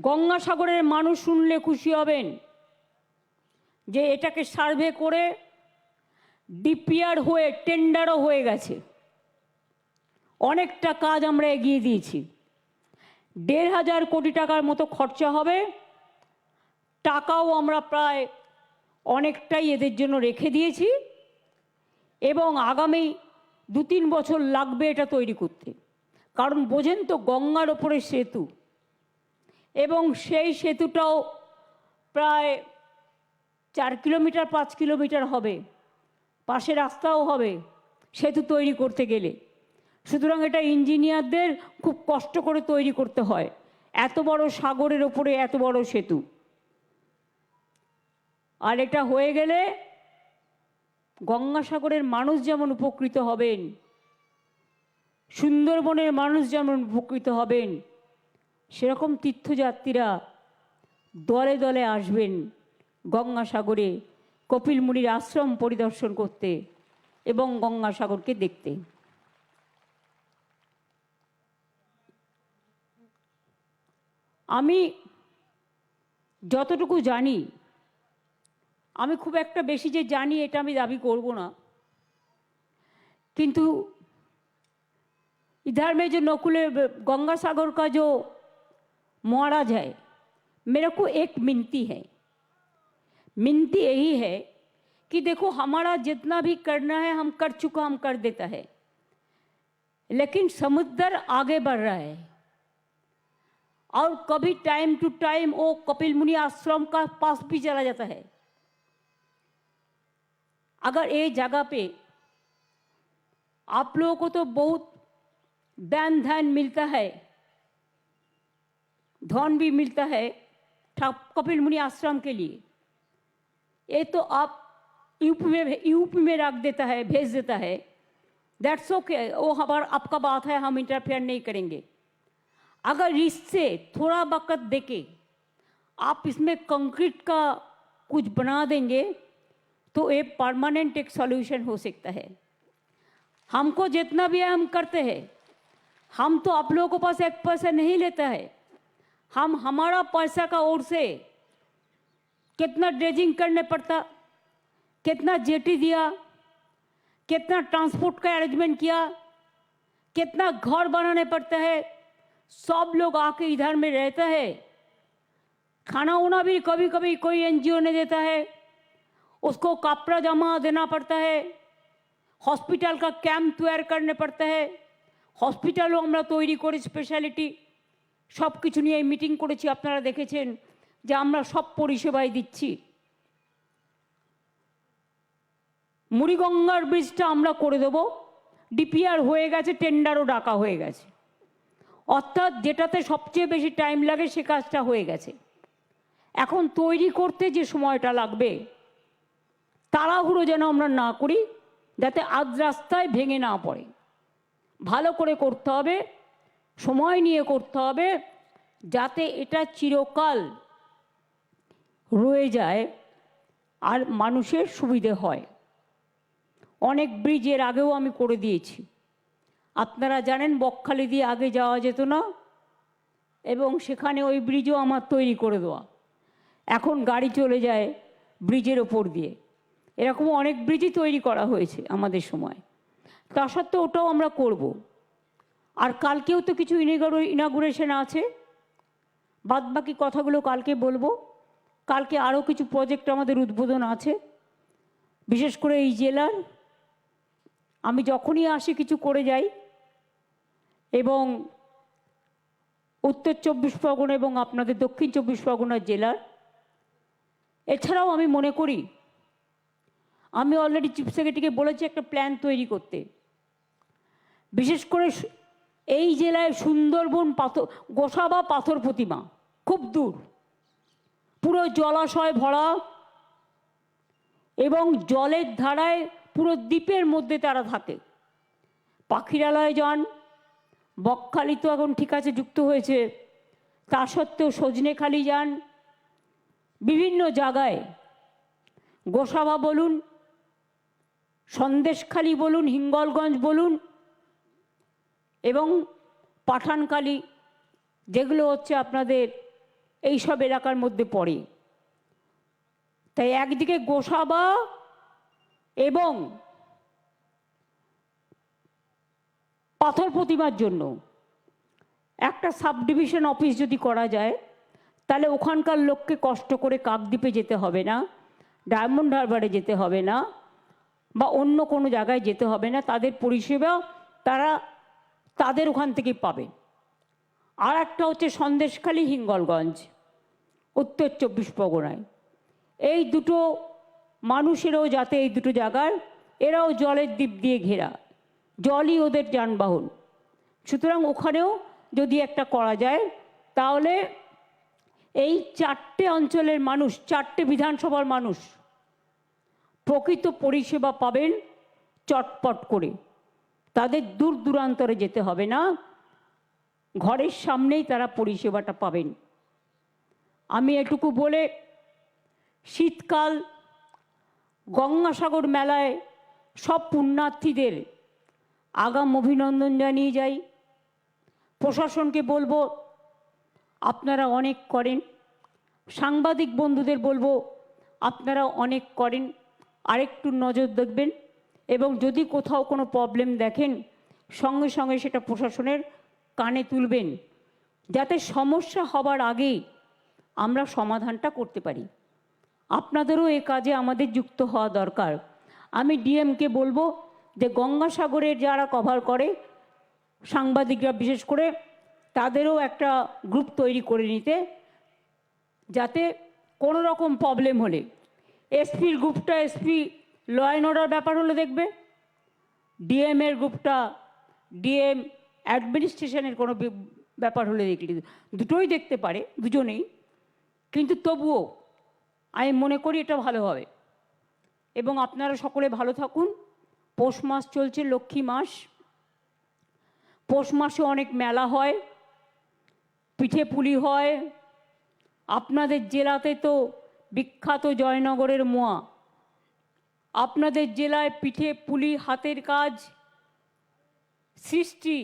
গঙ্গাসাগরের মানুষ শুনলে খুশি হবেন যে এটাকে সার্ভে করে ডিপিআর হয়ে টেন্ডারও হয়ে গেছে। অনেকটা কাজ আমরা এগিয়ে দিয়েছি। দেড় হাজার কোটি টাকার মতো খরচা হবে। টাকাও আমরা প্রায় অনেকটাই এদের জন্য রেখে দিয়েছি এবং আগামী দু তিন বছর লাগবে এটা তৈরি করতে। কারণ বোঝেন তো গঙ্গার ওপরে সেতু। এবং সেই সেতুটাও প্রায় চার কিলোমিটার, পাঁচ কিলোমিটার হবে। পাশে রাস্তাও হবে সেতু তৈরি করতে গেলে। সুতরাং এটা ইঞ্জিনিয়ারদের খুব কষ্ট করে তৈরি করতে হয়। এত বড় সাগরের ওপরে এত বড় সেতু। আর এটা হয়ে গেলে গঙ্গাসাগরের মানুষ যেমন উপকৃত হবেন, সুন্দরবনের মানুষ যেমন উপকৃত হবেন সেরকম তীর্থযাত্রীরা দলে দলে আসবেন গঙ্গাসাগরে কপিল মুনির আশ্রম পরিদর্শন করতে এবং গঙ্গাসাগরকে দেখতে আমি যতটুকু জানি আমি খুব একটা বেশি যে জানি এটা আমি দাবি করব না কিন্তু इधर में जो नकुले गंगा सागर का जो महाराज है मेरे को एक मिनती है। मिनती यही है कि देखो हमारा जितना भी करना है, हम कर चुका, हम कर देता है। लेकिन समुद्र आगे बढ़ रहा है। और कभी टाइम टू टाइम वो कपिल मुनि आश्रम का पास भी चला जाता है। अगर ये जगह पे आप लोगों को तो बहुत दान ध्यान मिलता है। धन भी मिलता है कपिल मुनि आश्रम के लिए। ये तो आप यूपी में यूपी में रख देता है, भेज देता है। दैट्स ओके वो हमारा आपका बात है, हम इंटरफेयर नहीं करेंगे। अगर इससे थोड़ा वक्त देके आप इसमें कंक्रीट का कुछ बना देंगे तो ये परमानेंट एक सॉल्यूशन हो सकता है। हमको जितना भी है हम करते हैं, हम तो आप लोगों के पास एक पैसा नहीं लेता है। हम हमारा पैसा का ओर से कितना ड्रेजिंग करने पड़ता कितना जेटी दिया कितना ट्रांसपोर्ट का अरेंजमेंट किया कितना घर बनाने पड़ता है सब लोग आके इधर में रहता है खाना उना भी कभी कभी कोई एनजीओ ने देता है उसको कपड़ा जमा देना पड़ता है হসপিটাল কা ক্যাম্প তৈরি করতে পড়তে হয় হসপিটালও আমরা তৈরি করি স্পেশালিটি সব কিছু নিয়ে মিটিং করেছি, আপনারা দেখেছেন যে আমরা সব পরিষেবাই দিচ্ছি। মুড়িগঙ্গার ব্রিজটা আমরা করে দেব ডিপিআর হয়ে গেছে টেন্ডারও ডাকা হয়ে গেছে। অর্থাৎ যেটাতে সবচেয়ে বেশি টাইম লাগে, সে কাজটা হয়ে গেছে। এখন তৈরি করতে যে সময়টা লাগবে, তাড়াহুড়ো যেন আমরা না করি, যাতে আজ রাস্তায় ভেঙে না পড়ে। ভালো করে করতে হবে সময় নিয়ে করতে হবে যাতে এটা চিরকাল রয়ে যায় আর মানুষের সুবিধে হয়। অনেক ব্রিজের আগেও আমি করে দিয়েছি। আপনারা জানেন বকখালি দিয়ে আগে যাওয়া যেত না এবং সেখানে ওই ব্রিজও আমার তৈরি করে দেওয়া। এখন গাড়ি চলে যায় ব্রিজের ওপর দিয়ে। এরকম অনেক ব্রিজই তৈরি করা হয়েছে আমাদের সময়। তা সত্ত্বেও ওটাও আমরা করব। আর কালকেও তো কিছু ইনাগুরেশন আছে। বাদ বাকি কথাগুলো কালকে বলব। কালকে আরও কিছু প্রজেক্ট আমাদের উদ্বোধন আছে। বিশেষ করে এই জেলার। আমি যখনই আসি কিছু করে যাই। এবং উত্তর চব্বিশ পরগনা এবং আপনাদের দক্ষিণ চব্বিশ পরগনা জেলার। এছাড়াও আমি মনে করি, আমি অলরেডি চিফ সেক্রেটারিকে বলেছি একটা প্ল্যান তৈরি করতে। বিশেষ করে এই জেলায় সুন্দরবন পাথর গোসাবা পাথর প্রতিমা, খুব দূর। পুরো জলাশয় ভরা এবং জলের ধারায় পুরো দ্বীপের মধ্যে তারা থাকে। পাখিরালয় যান, বকখালি তো এখন ঠিক আছে যুক্ত হয়েছে। তা সত্ত্বেও সজনেখালি যান। বিভিন্ন জায়গায় গোসাবা বলুন, সন্দেশখালি বলুন, হিঙ্গলগঞ্জ বলুন এবং পাঠানখালি যেগুলো হচ্ছে আপনাদের এই সব এলাকার মধ্যে পড়ে। তাই একদিকে গোসাবা এবং পাথর প্রতিমার জন্য। একটা সাব ডিভিশন অফিস যদি করা যায়, তাহলে ওখানকার লোককে কষ্ট করে কাকদ্বীপে যেতে হবে না, ডায়মন্ড হারবারে যেতে হবে না, বা অন্য কোনো জায়গায় যেতে হবে না। তাদের পরিষেবা তারা তাদের ওখান থেকে পাবে। আর একটা হচ্ছে সন্দেশখালী হিঙ্গলগঞ্জ, উত্তর চব্বিশ পরগনায়। এই দুটো মানুষেরও যাতে এই দুটো জায়গার, এরাও জলের দ্বীপ দিয়ে ঘেরা। জলই ওদের যানবাহন। সুতরাং ওখানেও যদি একটা করা যায়, তাহলে এই চারটে অঞ্চলের মানুষ, চারটে বিধানসভার মানুষ প্রকৃত পরিষেবা পাবেন চটপট করে। তাদের দূর দূরান্তরে যেতে হবে না। ঘরের সামনেই তারা পরিষেবাটা পাবেন। আমি এটুকু বলে শীতকাল, গঙ্গাসাগর মেলায় সব পুণ্যার্থীদের আগাম অভিনন্দন জানিয়ে যাই। প্রশাসনকে বলব, আপনারা অনেক করেন। সাংবাদিক বন্ধুদের বলব, আপনারা অনেক করেন। আরেকটু নজর দেখবেন। এবং যদি কোথাও কোনো প্রবলেম দেখেন, সঙ্গে সঙ্গে সেটা প্রশাসনের কানে তুলবেন, যাতে সমস্যা হবার আগেই আমরা সমাধানটা করতে পারি। আপনাদেরও এ কাজে আমাদের যুক্ত হওয়া দরকার। আমি ডিএমকে বলব যে গঙ্গাসাগরের যারা কভার করে, সাংবাদিকরা বিশেষ করে, তাদেরও একটা গ্রুপ তৈরি করে নিতে, যাতে কোনো রকম প্রবলেম হলে। এসপির গ্রুপটা এসপি ল অ্যান্ড অর্ডার ব্যাপার হলে দেখবে ডিএম এর গ্রুপটা ডিএম অ্যাডমিনিস্ট্রেশনের কোনো ব্যাপার হলে দেখলি, দুটোই দেখতে পারে, দুজনেই। কিন্তু তবুও, আমি মনে করি এটা ভালো হবে। এবং আপনারা সকলে ভালো থাকুন। পৌষ মাস চলছে, লক্ষ্মী মাস। পৌষ মাসে অনেক মেলা হয়, পিঠে পুলি হয়। আপনাদের জেলাতে তো বিখ্যাত জয়নগরের মোয়া। আপনাদের জেলায় পিঠে পুলি হাতের কাজ সৃষ্টি,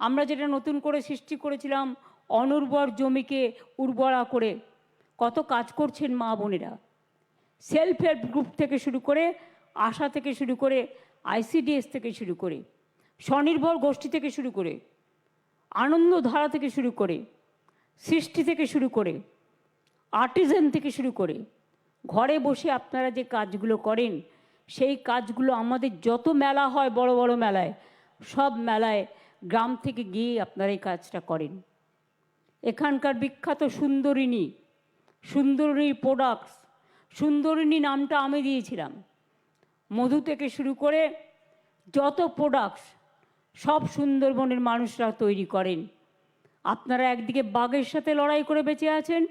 আমরা যেটা নতুন করে সৃষ্টি করেছিলাম, অনুর্বর জমিকে উর্বরা করে কত কাজ করছেন মা বোনেরা। সেলফ হেল্প গ্রুপ থেকে শুরু করে আশা থেকে শুরু করে আইসিডিএস থেকে শুরু করে, স্বনির্ভর গোষ্ঠী থেকে শুরু করে, আনন্দধারা থেকে শুরু করে, সৃষ্টি থেকে শুরু করে আর্টিজেন থেকে শুরু করে, ঘরে বসে আপনারা যে কাজগুলো করেন সেই কাজগুলো আমাদের যত মেলা হয় বড় বড় মেলায়, সব মেলায় গ্রাম থেকে গিয়ে আপনারা এই কাজটা করেন। এখানকার বিখ্যাত সুন্দরিনী সুন্দরিনীর প্রোডাক্টস সুন্দরিনী নামটা আমি দিয়েছিলাম। মধু থেকে শুরু করে যত প্রোডাক্টস সব সুন্দরবনের মানুষরা তৈরি করেন। আপনারা একদিকে বাঘের সাথে লড়াই করে বেঁচে আছেন,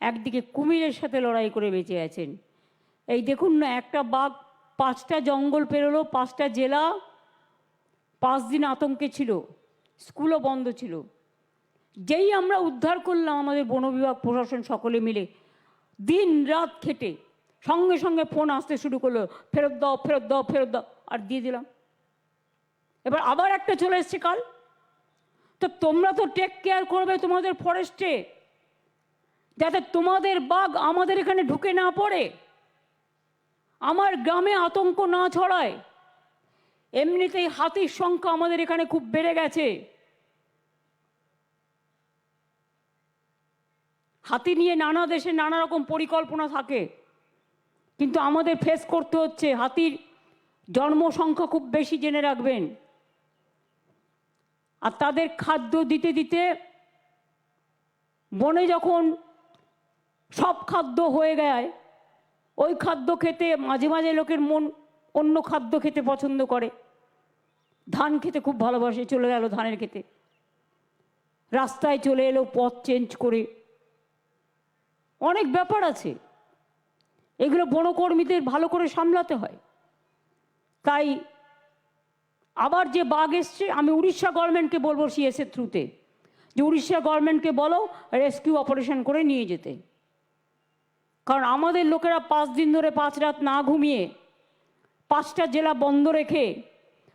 একদিকে কুমিরের সাথে লড়াই করে বেঁচে আছেন। এই দেখুন না, একটা বাঘ পাঁচটা জঙ্গল পেরোলো, পাঁচটা জেলা, পাঁচ দিন আতঙ্কে ছিল, স্কুলও বন্ধ ছিল। যেই আমরা উদ্ধার করলাম আমাদের বন বিভাগ, প্রশাসন সকলে মিলে, দিন রাত খেটে, সঙ্গে সঙ্গে ফোন আসতে শুরু করল, ফেরত দাও ফেরত দাও ফেরত দাও, আর দিয়ে দিলাম। এবার আবার একটা চলে এসছে কাল। তো তোমরা তো টেক কেয়ার করবে তোমাদের ফরেস্টে যাতে তোমাদের বাঘ আমাদের এখানে ঢুকে না পড়ে। আমার গ্রামে আতঙ্ক না ছড়ায়। এমনিতেই হাতির সংখ্যা আমাদের এখানে খুব বেড়ে গেছে। হাতি নিয়ে নানা দেশে নানা রকম পরিকল্পনা থাকে। কিন্তু আমাদের ফেস করতে হচ্ছে, হাতির জন্ম সংখ্যা খুব বেশি জেনে রাখবেন। আর তাদের খাদ্য দিতে দিতে বনে যখন সব খাদ্য হয়ে যায় ওই খাদ্য খেতে মাঝে মাঝে লোকের মন অন্য খাদ্য খেতে পছন্দ করে। ধান খেতে খুব ভালোবাসে, চলে গেল ধানের খেতে রাস্তায় চলে এলো, পথ চেঞ্জ করে। অনেক ব্যাপার আছে। এগুলো বনকর্মীদের ভালো করে সামলাতে হয়। তাই আবার যে বাঘ এসছে, আমি উড়িষ্যা গভর্নমেন্টকে বলব সিএসের থ্রুতে যে উড়িষ্যা গভর্নমেন্টকে বলো রেস্কিউ অপারেশন করে নিয়ে যেতে। কারণ আমাদের লোকেরা পাঁচ দিন ধরে পাঁচ রাত না ঘুমিয়ে পাঁচটা জেলা বন্ধ রেখে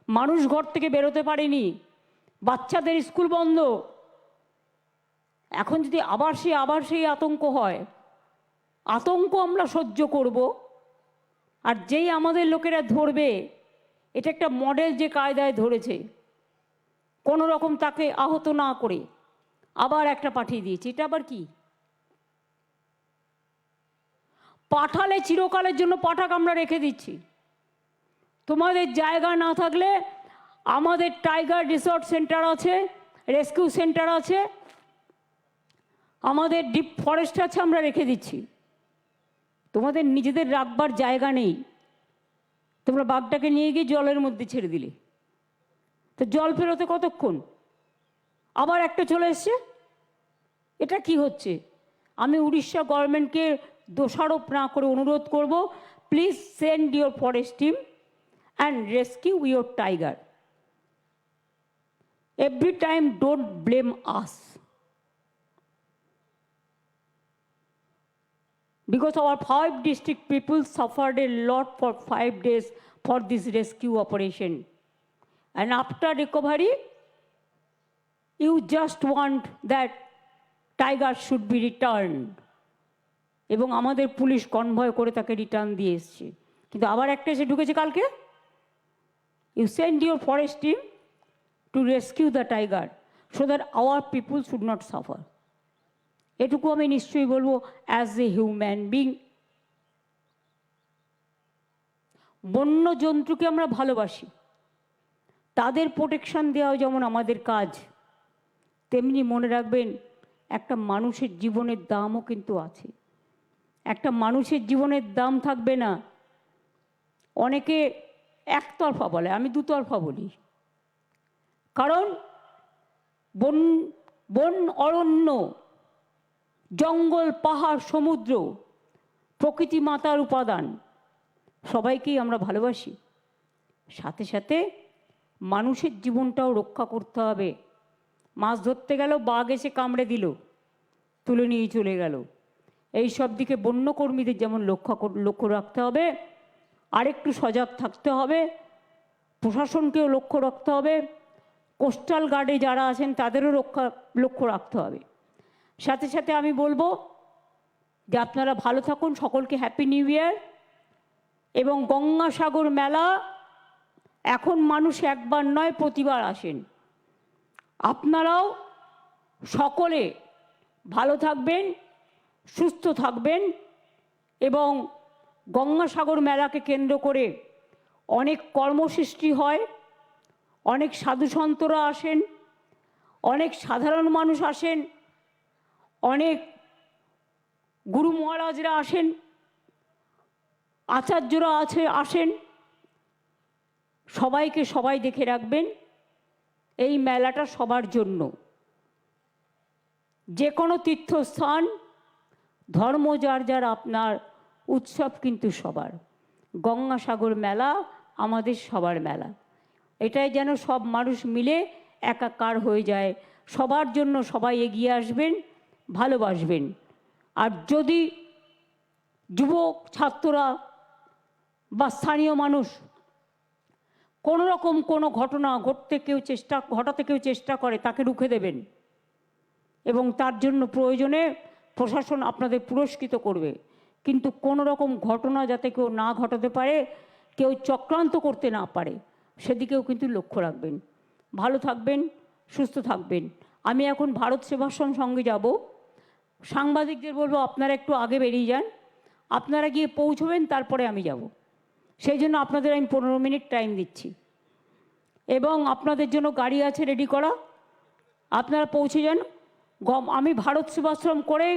মানুষ ঘর থেকে বেরোতে পারেনি, বাচ্চাদের স্কুল বন্ধ। এখন যদি আবার সেই আবার সেই আতঙ্ক হয়, আতঙ্ক আমরা সহ্য করব। আর যেই আমাদের লোকেরা ধরবে, এটা একটা মডেল যে কায়দায় ধরেছে। কোনো রকম তাকে আহত না করে আবার একটা পাঠিয়ে দিয়েছে। এটা আবার কি? পাঠালে চিরকালের জন্য পাঠাক আমরা রেখে দিচ্ছি। তোমাদের জায়গা না থাকলে আমাদের টাইগার রিসর্ট সেন্টার আছে, রেস্কিউ সেন্টার আছে, আমাদের ডিপ ফরেস্ট আছে আমরা রেখে দিচ্ছি। তোমাদের নিজেদের রাখবার জায়গা নেই। তোমরা বাঘটাকে নিয়ে গিয়ে জলের মধ্যে ছেড়ে দিলে। তো জল ফেরোতে কতক্ষণ? আবার একটা চলে এসছে? এটা কি হচ্ছে? আমি উড়িষ্যা গভর্নমেন্টকে দোষারোপ না করে অনুরোধ করব please send your forest team and rescue your tiger every time don't blame us because our five district people suffered a lot for five days for this rescue operation. And after recovery, you just want that tiger should be returned. এবং আমাদের police convoy করে তাকে return দিয়ে এসছে। কিন্তু আবার একটা এসে ঢুকেছে কালকে? You send your forest team to rescue the tiger so that our people should not suffer এটুকু আমি নিশ্চয়ই বলব অ্যাজ এ হিউম্যান বিং বন্য জন্তুকে আমরা ভালোবাসি। তাদের প্রোটেকশন দেওয়াও যেমন আমাদের কাজ, তেমনি মনে রাখবেন একটা মানুষের জীবনের দামও কিন্তু আছে। একটা মানুষের জীবনের দাম থাকবে না। অনেকে একতরফা বলে, আমি দুতরফা বলি। কারণ বন বন অরণ্য, জঙ্গল, পাহাড়, সমুদ্র প্রকৃতি মাতার উপাদান, সবাইকেই আমরা ভালোবাসি। সাথে সাথে মানুষের জীবনটাও রক্ষা করতে হবে। মাছ ধরতে গেল, বাঘ এসে কামড়ে দিল, তুলে নিয়ে চলে গেল। এই সব দিকে বন্যকর্মীদের যেমন লক্ষ্য লক্ষ্য রাখতে হবে, আরেকটু সজাগ থাকতে হবে, প্রশাসনকেও লক্ষ্য রাখতে হবে, কোস্টাল গার্ডে যারা আছেন তাদেরও রক্ষা, লক্ষ্য রাখতে হবে। সাথে সাথে আমি বলব যে আপনারা ভালো থাকুন, সকলকে হ্যাপি নিউ ইয়ার এবং গঙ্গাসাগর মেলা এখন মানুষ একবার নয়, প্রতিবার আসেন। আপনারাও সকলে ভালো থাকবেন। সুস্থ থাকবেন এবং গঙ্গাসাগর মেলাকে কেন্দ্র করে অনেক কর্মসৃষ্টি হয়, অনেক সাধুসন্তরা আসেন, অনেক সাধারণ মানুষ আসেন, অনেক গুরু মহারাজরা আসেন, আচার্যরা আছে, আসেন। সবাইকে সবাই দেখে রাখবেন এই মেলাটা সবার জন্য। যে কোনো তীর্থস্থান ধর্ম যার যার আপনার উৎসব কিন্তু সবার। গঙ্গাসাগর মেলা আমাদের সবার মেলা। এটাই যেন সব মানুষ মিলে একাকার হয়ে যায়। সবার জন্য সবাই এগিয়ে আসবেন, ভালোবাসবেন। আর যদি যুবক ছাত্ররা বা স্থানীয় মানুষ কোনো রকম কোনো ঘটনা ঘটতে কেউ চেষ্টা, ঘটাতে কেউ চেষ্টা করে, তাকে রুখে দেবেন। এবং তার জন্য প্রয়োজনে প্রশাসন আপনাদের পুরস্কৃত করবে। কিন্তু কোনো রকম ঘটনা যাতে কেউ না ঘটাতে পারে, কেউ চক্রান্ত করতে না পারে, সেদিকেও কিন্তু লক্ষ্য রাখবেন। ভালো থাকবেন, সুস্থ থাকবেন। আমি এখন ভারত সেবাশ্রম সঙ্গে যাব। সাংবাদিকদের বলব, আপনারা একটু আগে বেরিয়ে যান। আপনারা গিয়ে পৌঁছবেন, তারপরে আমি যাব। সেই জন্য আপনাদের আমি পনেরো মিনিট টাইম দিচ্ছি। এবং আপনাদের জন্য গাড়ি আছে রেডি করা। আপনারা পৌঁছে যান। गम আমি भारत सेवाश्रम করে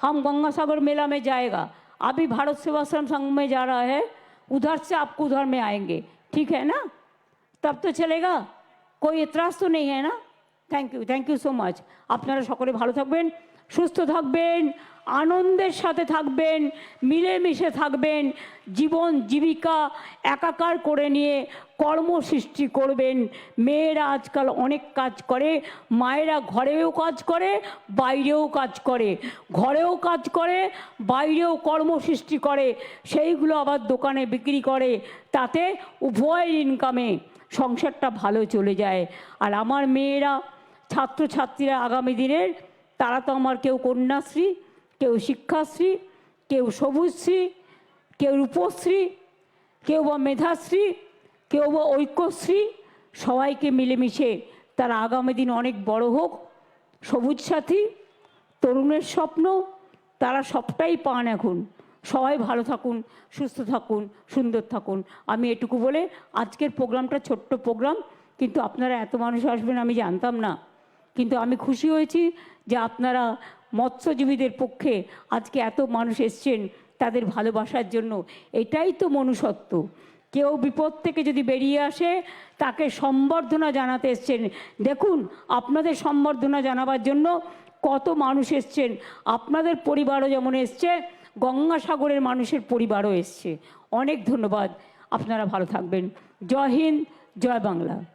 हम गंगासागर मेला में जाएगा अभी भारत सेवाश्रम संघ में जा रहा है उधर से आपको उधर में आएंगे ठीक है ना तब तो चलेगा कोई এতরাজ তো নেই হ্যাঁ না thank you thank you so much আপনারা সকলে ভালো থাকবেন সুস্থ থাকবেন আনন্দের সাথে থাকবেন, মিলেমিশে থাকবেন, জীবন জীবিকা একাকার করে নিয়ে কর্ম সৃষ্টি করবেন। মেয়েরা আজকাল অনেক কাজ করে, মায়েরা ঘরেও কাজ করে, বাইরেও কাজ করে। ঘরেও কাজ করে, বাইরেও কর্ম সৃষ্টি করে। সেইগুলো আবার দোকানে বিক্রি করে, তাতে উভয় ইনকামে সংসারটা ভালো চলে যায়। আর আমার মেয়েরা, ছাত্রছাত্রীরা আগামী দিনের, তারা তো আমার কেউ কন্যাশ্রী কেউ শিক্ষাশ্রী, কেউ সবুজশ্রী, কেউ রূপশ্রী, কেউ বা মেধাশ্রী, কেউ বা ঐক্যশ্রী, সবাইকে মিলেমিশে তারা আগামী দিন অনেক বড় হোক। সবুজ সাথী, তরুণের স্বপ্ন, তারা সবটাই পান এখন। সবাই ভালো থাকুন, সুস্থ থাকুন, সুন্দর থাকুন। আমি এটুকু বলে আজকের প্রোগ্রামটা ছোট্ট প্রোগ্রাম, কিন্তু আপনারা এত মানুষ আসবেন আমি জানতাম না। কিন্তু আমি খুশি হয়েছি যে আপনারা মৎস্যজীবীদের পক্ষে আজকে এত মানুষ এসছেন তাদের ভালোবাসার জন্য। এটাই তো মনুষ্যত্ব। কেউ বিপদ থেকে যদি বেরিয়ে আসে, তাকে সম্বর্ধনা জানাতে এসছেন। দেখুন, আপনাদের সম্বর্ধনা জানাবার জন্য কত মানুষ এসছেন। আপনাদের পরিবারও যেমন এসছে, গঙ্গাসাগরের মানুষের পরিবারও এসছে। অনেক ধন্যবাদ। আপনারা ভালো থাকবেন। জয় হিন্দ, জয় বাংলা।